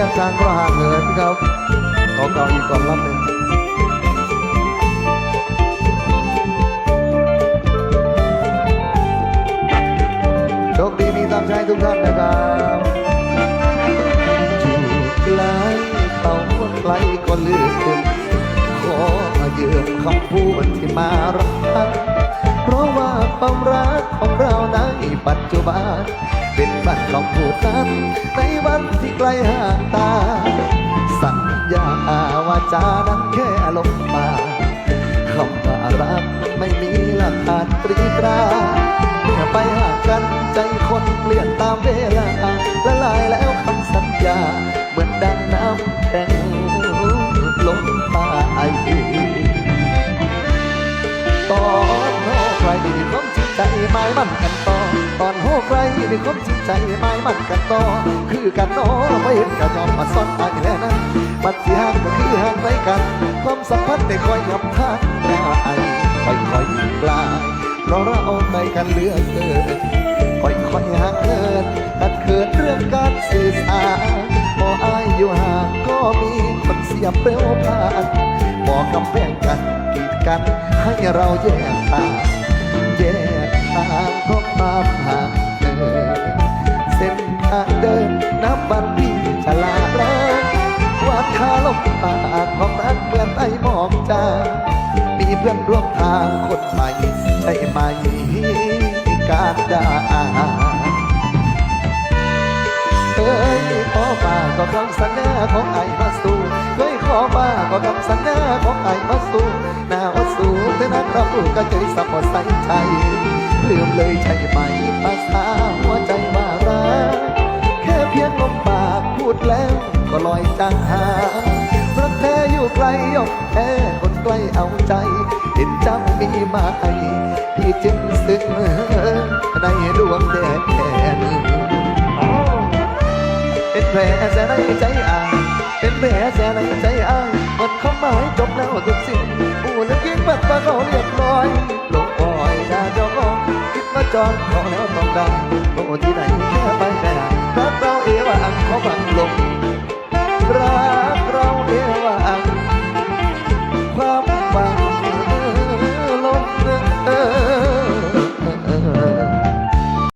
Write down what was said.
ยงทางก็ห่างเหินครับ ขอเก่าอีกก่อนรับหนึ่งโชคดีมีตามใจทุกท่านนะครับอยู่ไกลเขาไกลก็ลืมขอเยืมคำพูดที่มารักเพราะว่าความรักของเราในปัจจุบัน เป็นบันคำพูดนั้นในวัน ไกลห่างตา สัญญาว่าจานั้นแค่ลมปากคำว่ารักไม่มีหลักฐานตรีตราเมื่อไปหากันใจคนเปลี่ยนตามเวลาละลายแล้วคำสัญญา เหมือนดังน้ำแข็งลงตายตอนโหใครมีความจริงใจหมายมั่นกัน ตอนโหใครมีความจริงใจหมายมั่นกันต่อคือกันโนไม่เห็นกันยอมมาซ่อนตายแค่นั้นบัดที่ห่างก็คือห่างไกลกันความสัมพันธ์ได้คอยยับทางได้ค่อยค่อยๆกลายเพราะเราเอาใจกันเลือกเกินค่อยค่อยๆห่างเหินตัดเขินเรื่องการสื่อสารพออายอยู่ห่างก็มีคนเสียเปลวผ่านบอกกำแพงกันกีดกันให้เราแยกทางแยกทางเพราะมาาดคาลมปากของรักเหมือนไอ้หมอกจางมีเพื่อนร่วมทางคนใหม่ใช่ไหมการดาเอ้ยขอมาก็คำสัญญาของไอ้มาสู่เคยขอมาก็คำสัญญาของไอ้มาสู่หน้าอดสูงแต่นั้นรับรู้ก็เจสับหมดใส่ใจลืมเลยใช่ไหมภาษา อยจางหางรักแท้อยู่ไกลยกแค่คนใกล้เอาใจเห็นจ้ามีมาไอพี่จึงซึ้งในดวงแดดแดนเป็นแผลแสในใจอาเป็นแผลแสในใจอาหมดความหมายจบแล้วทุกสิ่งผู้เลือกยิ่งบัดว่าเขาเรียบร้อยลงปล่อยดาจ้าของคิดว่าจองขอแล้วต้องดังโอ้ที่ไหนแค่ไปแค่รักเราเอว่าอังเขาบังลง